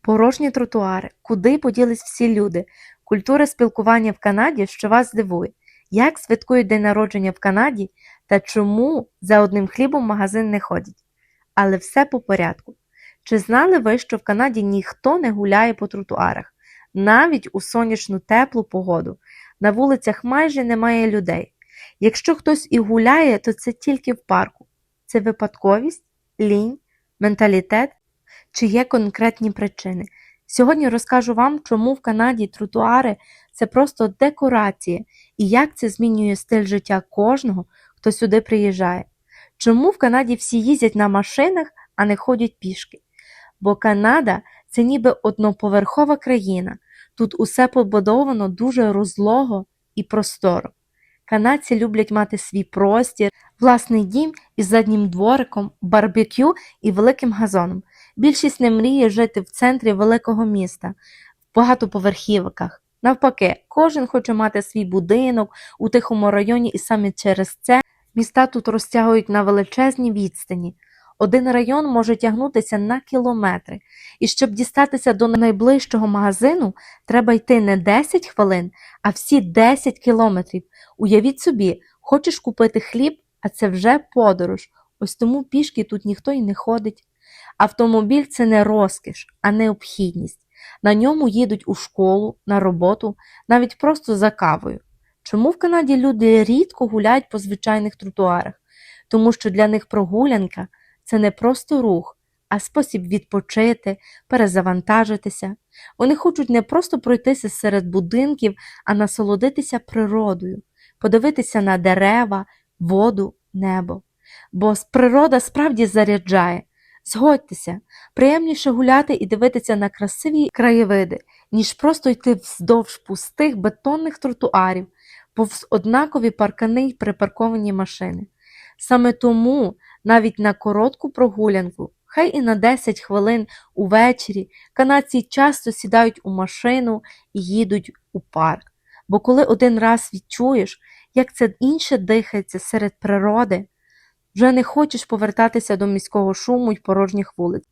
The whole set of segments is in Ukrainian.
Порожні тротуари, куди поділись всі люди, культура спілкування в Канаді, що вас здивує, як святкують день народження в Канаді та чому за одним хлібом магазин не ходять. Але все по порядку. Чи знали ви, що в Канаді ніхто не гуляє по тротуарах, навіть у сонячну теплу погоду? На вулицях майже немає людей. Якщо хтось і гуляє, то це тільки в парку. Це випадковість, лінь, менталітет чи є конкретні причини. Сьогодні розкажу вам, чому в Канаді тротуари це просто декорація і як це змінює стиль життя кожного, хто сюди приїжджає. Чому в Канаді всі їздять на машинах, а не ходять пішки? Бо Канада це ніби одноповерхова країна. Тут усе побудовано дуже розлого і просторо. Канадці люблять мати свій простір, власний дім із заднім двориком, барбекю і великим газоном. Більшість не мріє жити в центрі великого міста, в багатоповерхівках. Навпаки, кожен хоче мати свій будинок у тихому районі, і саме через це міста тут розтягують на величезні відстані. Один район може тягнутися на кілометри, і щоб дістатися до найближчого магазину, треба йти не 10 хвилин, а всі 10 кілометрів. Уявіть собі, хочеш купити хліб, а це вже подорож. Ось тому пішки тут ніхто й не ходить. Автомобіль це не розкіш, а необхідність. На ньому їдуть у школу, на роботу, навіть просто за кавою. Чому в Канаді люди рідко гуляють по звичайних тротуарах? Тому що для них прогулянка це не просто рух, а спосіб відпочити, перезавантажитися. Вони хочуть не просто пройтися серед будинків, а насолодитися природою, подивитися на дерева, воду, небо. Бо природа справді заряджає. Згодьтеся, приємніше гуляти і дивитися на красиві краєвиди, ніж просто йти вздовж пустих бетонних тротуарів, повз однакові паркани й припарковані машини. Саме тому навіть на коротку прогулянку, хай і на 10 хвилин увечері, канадці часто сідають у машину і їдуть у парк. Бо коли один раз відчуєш, як це інше дихається серед природи, вже не хочеш повертатися до міського шуму й порожніх вулиць.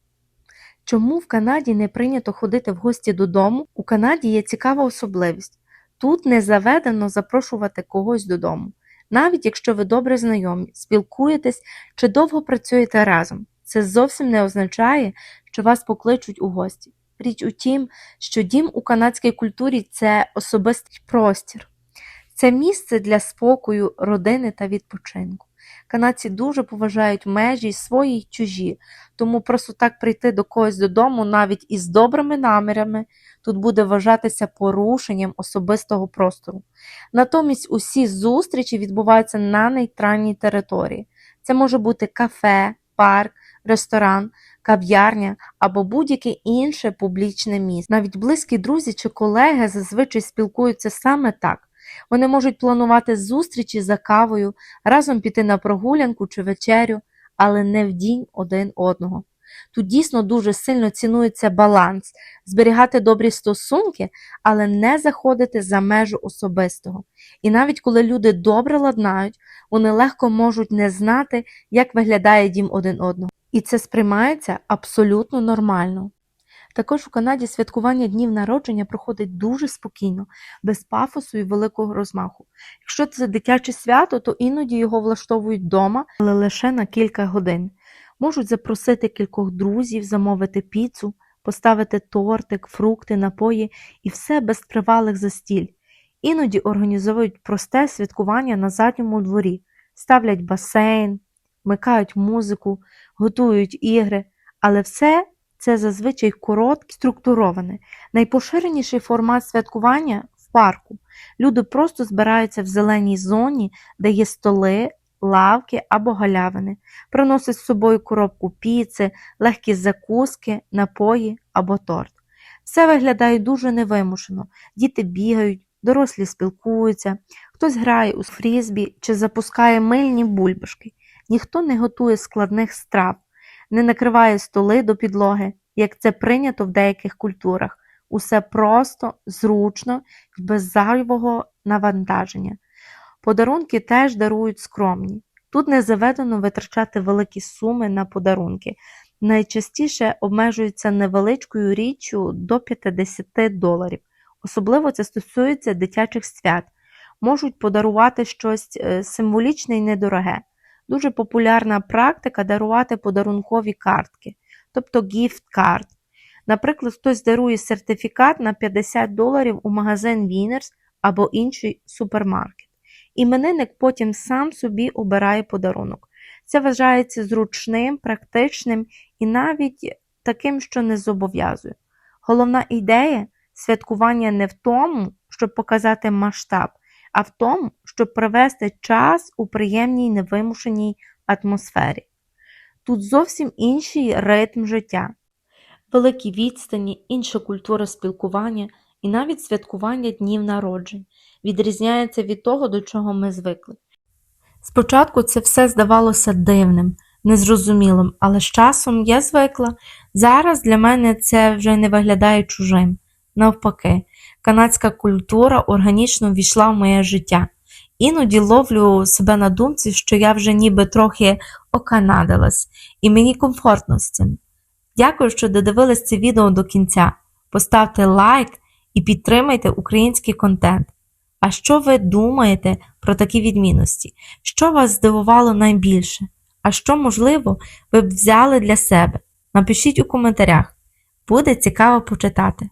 Чому в Канаді не прийнято ходити в гості додому? У Канаді є цікава особливість. Тут не заведено запрошувати когось додому, навіть якщо ви добре знайомі, спілкуєтесь чи довго працюєте разом. Це зовсім не означає, що вас покличуть у гості. Річ у тім, що дім у канадській культурі це особистий простір, це місце для спокою, родини та відпочинку. Канадці дуже поважають межі свої й чужі, тому просто так прийти до когось додому, навіть із добрими намірами, тут буде вважатися порушенням особистого простору. Натомість усі зустрічі відбуваються на нейтральній території. Це може бути кафе, парк, ресторан, кав'ярня або будь-яке інше публічне місце. Навіть близькі друзі чи колеги зазвичай спілкуються саме так. Вони можуть планувати зустрічі за кавою, разом піти на прогулянку чи вечерю, але не в дінь один одного. Тут дійсно дуже сильно цінується баланс, зберігати добрі стосунки, але не заходити за межу особистого. І навіть коли люди добре ладнають, вони легко можуть не знати, як виглядає дім один одного. І це сприймається абсолютно нормально. Також у Канаді святкування днів народження проходить дуже спокійно, без пафосу і великого розмаху. Якщо це дитяче свято, то іноді його влаштовують вдома, але лише на кілька годин. Можуть запросити кількох друзів, замовити піцу, поставити тортик, фрукти, напої і все без тривалих застіль. Іноді організовують просте святкування на задньому дворі, ставлять басейн, вмикають музику, готують ігри, але все це зазвичай коротке, структуроване. Найпоширеніший формат святкування в парку. Люди просто збираються в зеленій зоні, де є столи, лавки або галявини, приносять з собою коробку піци, легкі закуски, напої або торт. Все виглядає дуже невимушено. Діти бігають, дорослі спілкуються, хтось грає у фрізбі чи запускає мильні бульбашки. Ніхто не готує складних страв, не накриває столи до підлоги, як це прийнято в деяких культурах. Усе просто, зручно і без зайвого навантаження. Подарунки теж дарують скромні. Тут не заведено витрачати великі суми на подарунки. найчастіше обмежуються невеличкою річчю до 50 доларів. Особливо це стосується дитячих свят. Можуть подарувати щось е, символічне і недороге. Дуже популярна практика дарувати подарункові картки, тобто gift card. Наприклад, хтось дарує сертифікат на 50 доларів у магазин Winners або інший супермаркет. Іменинник потім сам собі обирає подарунок. Це вважається зручним, практичним і навіть таким, що не зобов'язує. Головна ідея святкування не в тому, щоб показати масштаб, а в тому, щоб провести час у приємній невимушеній атмосфері. Тут зовсім інший ритм життя, великі відстані, інша культура спілкування і навіть святкування днів народжень відрізняється від того, до чого ми звикли. Спочатку це все здавалося дивним, незрозумілим, але з часом я звикла. Зараз для мене це вже не виглядає чужим. Навпаки, канадська культура органічно ввійшла в моє життя. Іноді ловлю себе на думці, що я вже ніби трохи оканадилась, і мені комфортно з цим. Дякую, що додивились це відео до кінця. Поставте лайк і підтримайте український контент. А що ви думаєте про такі відмінності? Що вас здивувало найбільше? А що, можливо, ви б взяли для себе? Напишіть у коментарях. Буде цікаво почитати.